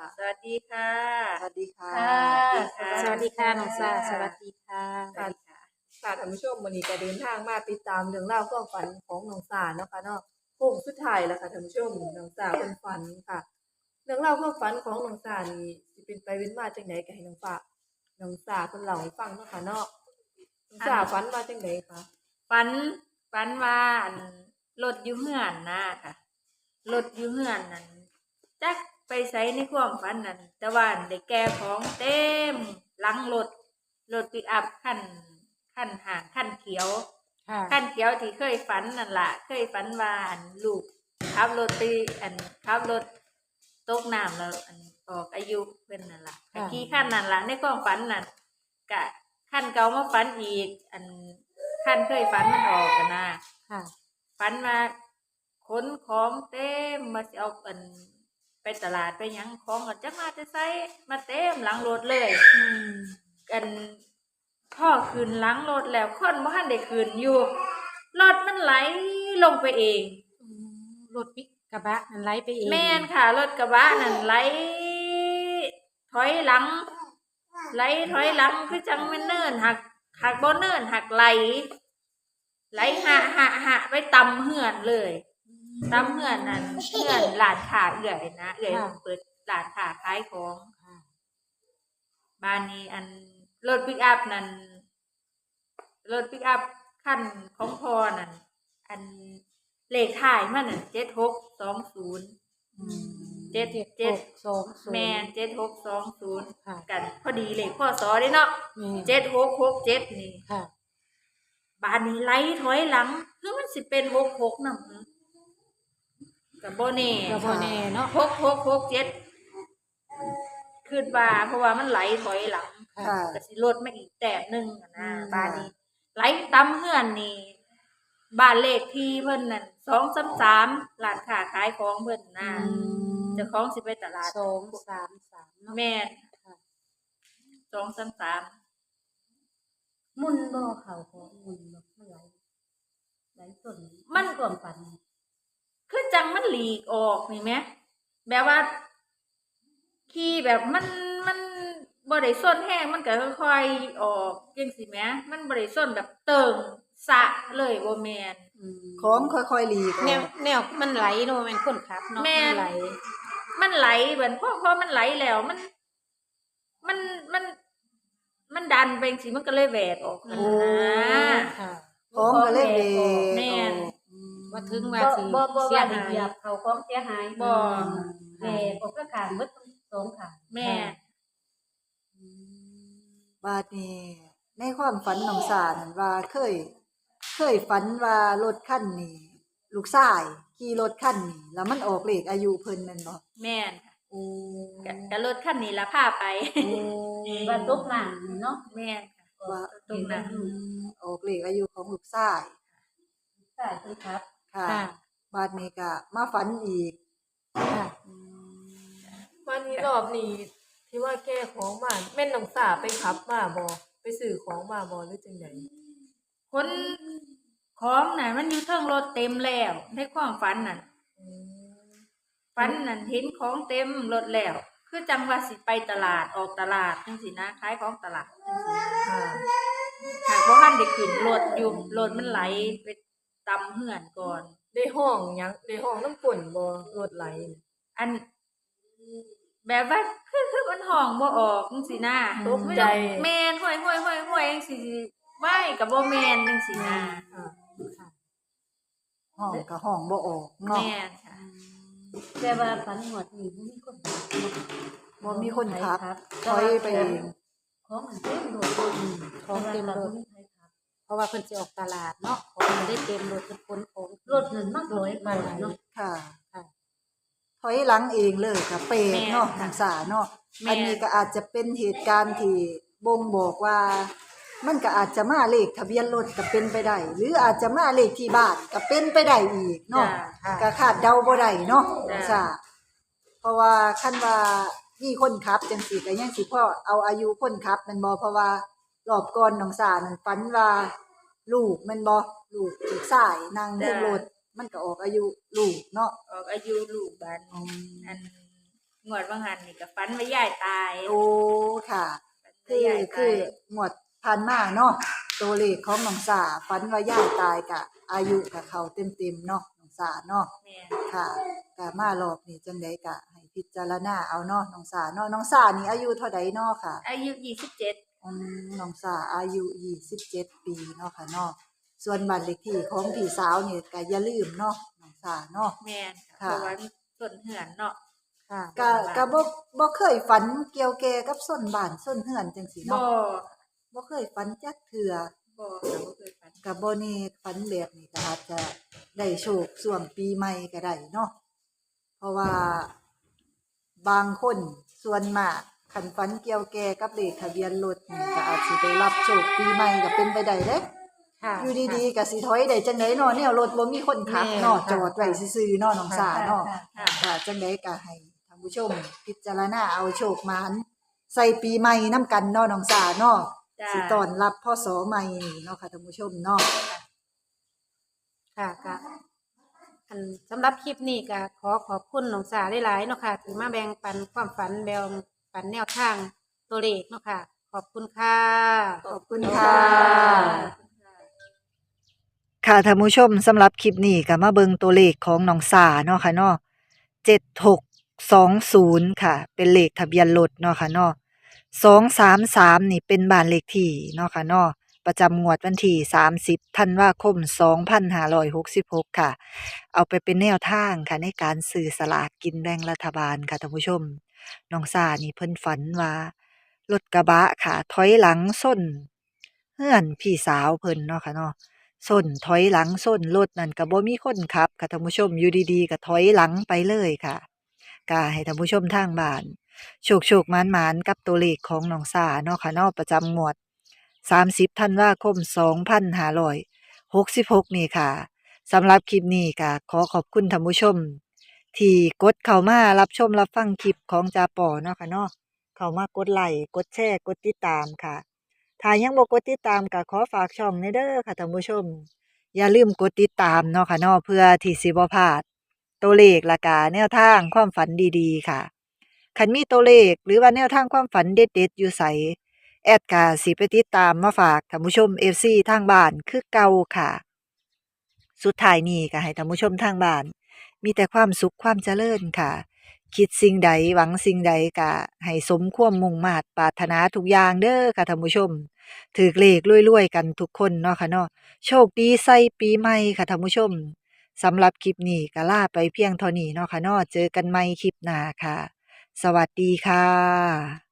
ค่ะ สวัสดีค่ะ สวัสดีค่ะค่ะ สวัสดีค่ะน้องซาสวัสดีค่ะสวัสดีค่ะค่ะท่านผู้ชมวันนี้ก็เดินทางมาติดตามเรื่องราวความฝันของน้องสาเนาะค่ะเนาะโค้งสุดท้ายแล้วค่ะท่านผู้ชมน้องสาเป็นฝันค่ะ เรื่องราวความฝันของน้องสานี่สิเป็นไปเป็นมาจังไดก็ให้น้องฟ้าน้องสาเพิ่นเล่าให้ฟังเนาะค่ะเนาะน้องสาฝันมาจังไดคะฝันฝันว่าอันรถอยู่เฮือนนะค่ะรถอยู่เฮือนนั่นจัก ไปใส่ในความฝันนั่นแต่ว่าได้แก่ของเต็มหลังรถรถปิกอัพคันคันห่างคันเขียวค่ะขั้นเขียวที่เคยฝันนั่นล่ะ เคยฝันว่าอันลูกขับรถไปอันขับรถตกน้ำแล้วอันออกอายุเพิ่นนั่นล่ะกะขี่ขั้นนั่นล่ะในความฝันนั่นกะขั้นเก่ามาฝันอีก อันขั้นเคยฝันมันออกกันนะค่ะฝันมาขนของเต็มมาสิเอาอัน ไปตลาดไปหยังของก็จักมาจะใส่มาเต็มหลังรถเลยอืมกันพ่อคืนหล้างรถแล้วคนบ่ทันได้คืนอยู่รถมันไหลลงไปเองรถปิกกระบะนั่นไหลไปเองแม่นค่ะรถกระบะนั่นไหลถอยหลังไหลถอยหลังคือจังแม่นเนินหักหักบ่เนินหักไหลไหลหะหะหะไปตำเหือนเลย ตำเหือนนั่นเหือนหลานขาเอื่อยนะเอื่อยเปิดหลานขาขายของค่ะบ้านนี้อันรถปิกอัพนั่นรถปิกอัพขั้นของพอนั่นอันเลขถ่ายมันน่ะเจ็ดหกสองศูนย์อืมเจ็ดเจ็ดเจ็ดหกสองศูนย์แมนเจ็ดหกสองศูนย์ค่ะกัน พอดีเลขพ่อสอได้เนาะแม่นเจ็ดหกหกเจ็ดนี่ค่ะบ้านนี้ไล่ถอยหลังคือมันสิเป็นหกหกนำ กับโบเน่กระบอแน่เนาะ หกหกหกเจ็ดขึ้นว่าเพราะว่ามันไหลถอยหลังค่ะค่ะ ก็สิลดมาอีกแต้มหนึ่งอะนะอืม บ้านนี้ ไหลตำเฮือนนี่บ้านเลขที่เพิ่นนั่นสองสามสามร้านค้าขายของเพิ่นนะอืมเจ้าของสิไปตลาด สองสามสามเนาะ แม่นค่ะ สองสามสามมุนบ่เขาของมุนบ่มันไหลไหลส่วนมันส่วนฝัน คือจังมันหลีกออกนี่ไหมแบบว่า ขี่แบบมันมันบ่ได้ส้นแห้งมันก็ค่อยๆออกจังสิแหมมันบ่ได้ส้นแบบเติงสะเลยบ่แม่นอืมของค่อยๆหลีกออกแนวแนวมันไหลเนาะแมันคนขับเนาะแม่น มันไหล มันไหลเหมือนพอพอมันไหลแล้วมัน มันมัน มันดันไปสิมันก็เลยแหวกออกนะ โอ้ ค่ะ ของก็เลยเบรกแม่นอืม ว่าถึงบ่ว่าสิบ่บ่เสีว่ายได้หายเหยียบเขาของเสียหายบ่แม่ก็ก็ขางหมดทั้งสองขางแม่ บาดนี้ในความฝันน้องสานั่นว่าเคย เคยฝันว่ารถคันนี้ลูกชายขี่รถคันนี้แล้วมันออกเลขอายุเพิ่นแม่นบ่แม่นค่ะโอ้กะกะรถคันนี้ละพาไป ว่าตกน้ำเนาะแม่นค่ะ ว่าตรงนั้นอืมออกเลขอายุของลูกชาย ใช่เพิ่นครับ ค่ะ ค่ะ บาดนี้ก็มาฝันอีกค่ะวันนี้รอบนี้ที่ว่าแก้ของมาแม่นน้องสาไปขับมาบอไปสื่อของมาบอหรือจังไดคนของน่ะมันอยู่เทิงรถเต็มแล้วในความฝันน่ะอืมฝันนั่นเห็นของเต็มรถแล้ว คือจังว่าสิไปตลาดออกตลาดจังสินะขายของตลาดจังสินะค่ะหากว่าท่านได้ขึ้นรถอยู่รถมันไหลไป ตำเหือนก่อน ได้ห้องหยังได้ห้องน้ำป่นบอรถไหลน่ะอัน แบบว่าคือคือมันห้องบ่ออกจังสินะตกใจ แมนห้อยห้อยห้อยห้อยจังสิไหวกับบ่แมนจังสินะค่ะค่ะห้องก็ห้องบ่ออกเนาะแม่นค่ะแต่ว่าฝันหมดนี่บ่มีคนขับเนาะบ่มีคนขับครับถอยไปเองของมันเต็มรถของเต็มรถแต่ว่าบ่มีใครขับเพ ราะว่าเพิ่นสิออกตลาดเนาะของมันได้เต็มรถเพิ่นขนของรถนั่นมันลอยไปเนาะ ค่ะ ค่ะ ถอยหลังเองเลยค่ะเปรกเนาะแม่นค่ะทางสาเนาะแม่น อันนี้ก็อาจจะเป็นเหตุการณ์ที่บ่งบอกว่า มันก็อาจจะมาเลขทะเบียนรถก็เป็นไปได้หรืออาจจะมาเลขที่บ้านก็เป็นไปได้อีกเนาะจ้ะก็คาดเดาบ่ได้เนาะจ้ะทางสาเพราะว่าคันว่ามีคนขับจังซี่ก็ยังสิพ่อเอาอายุคนขับแมันบ่เพราะว่า รอบก่อนน้องสานั่นฝันว่า ลูกแมันบ่ลูกลูกชายนั่งเทิงรถมันก็ออกอายุลูกเนาะออกอายุลูกบ้านอืมอันงวดว่างหันนี่ก็ฝันว่ายายตาย โอ้ค่ะฝันคืว่าอยายคืตาอยหมวดพันมาเนาะตัวเลขของน้องสาฝันว่าย่าตายกะ อายุกับเขาเต็มๆเนาะน้องสาเนาะแม่นค่ะกะมารอบนี้จังไดกะ ให้พิจารณาเอาเนาะน้องสาเนาะน้องสานี่อายุเท่าใดเนาะค่ะ อายุยี่สิบเจ็ด อืมน้องสาอายุ27ปีเนาะค่ะเนาะส่วนบ้านเลขที่ของพี่สาวนี่ก็อย่าลืมเนาะน้องสาเนาะ แม่นค่ะเพราะว่าต้นเหือนเนาะ ค่ะก็ก็บ่บ่เคยฝันเกี่ยวแก่กับส้นบ้านส้นเฮือนจังซี่บ่เนาะบ่เคยฝันจักเทื่อบ่เราบ่เคยฝันกับบ่แน่ฝันแบบนี้ก็อาจจะได้โชคช่วงปีใหม่ก็ได้เนาะเพราะว่าบางคนส่วนมาก คันฝันเกี่ยวแก่กับเลขทะเบียนรถนี่ก็อาจสิได้รับโชคปีใหม่ก็เป็นไปได้เด้ค่ะ อยู่ดีๆก็สิถอยได้จังไดเนาะแนวรถบ่มีคนขับเนาะจอดไว้ซื่อๆเนาะน้องสาเนาะค่ะ ค่ะจังไดก็ให้ท่านผู้ชม พิจารณาเอาโชคหมานใส่ปีใหม่นํกันเนาะน้องสาเนาะจ้าสิต้อนรับพ่อสอใหม่นี่เนาะค่ะท่านผู้ชมเนาะ ค่ะค่ะอันสำหรับคลิปนี้ก็ขอขอบคุณน้องสาหลายๆเนาะค่ะที่มาแบ่งปันความฝันแบ่ง ปันแนวทางตัวเลขเนาะค่ะ ขอบคุณค่ะ ขอบคุณค่ะ ค่ะท่านผู้ชมสำหรับคลิปนี้ก็มาเบิ่งตัวเลขของน้องสาเนาะค่ะเนาะ7620ค่ะ เป็นเลขทะเบียนรถเนาะค่ะเนาะ233นี่เป็นบ้านเลขที่เนาะค่ะเนาะประจำงวดวันที่30ธันวาคม2566ค่ะ เอาไปเป็นแนวทางค่ะในการซื้อสลากกินแบ่งรัฐบาลค่ะท่านผู้ชม น้องสานี่เพิ่นฝันว่ารถกระบะค่ะ ถอยหลังส้นเฮือนพี่สาวเพิ่นเนาะค่ะเนาะส้นถอยหลังส้นรถนั่นก็บ่มีคนขับค่ะท่านผู้ชมอยู่ดีๆก็ถอยหลังไปเลยค่ะก็ให้ท่านผู้ชมทางบ้านโชคๆหมานๆกับตัวเลขของน้องสาเนาะค่ะเนาะประจำงวด 30ธันวาคม2566 นี่ค่ะสำหรับคลิปนี้ก็ขอขอบคุณท่านผู้ชม ที่กดเข้ามารับชมรับฟังคลิปของจาปอเนาะค่ะเนาะเข้ามากดไลค์กดแชร์กดติดตามค่ะถ้ายังบ่กดติดตามก็ขอฝากช่องในเด้อค่ะท่านผู้ชม อย่าลืมกดติดตามเนาะค่ะเนาะเพื่อที่สิบ่พลาด ตัวเลขละกาแนวทางความฝันดีๆ ค่ะคันมีตัวเลขหรือว่าแนวทางความฝันเด็ดๆอยู่ไสแอดกาสิไปติดตามมาฝากท่านผู้ชม FC ทางบ้านคือเก่าค่ะ สุดท้ายนี้ก็ให้ท่านผู้ชมทางบ้าน มีแต่ความสุขความเจริญค่ะ คิดสิ่งใดหวังสิ่งใดก็ให้สมความมุ่งมาตรปรารถนาทุกอย่างเด้อค่ะท่านผู้ชมถือเลขรวยๆกันทุกคนเนาะค่ะเนาะโชคดีใส่ปีใหม่ค่ะท่านผู้ชมสำหรับคลิปนี้ก็ลาไปเพียงเท่านี้เนาะค่ะเนาะเจอกันใหม่คลิปหน้าค่ะ สวัสดีค่ะ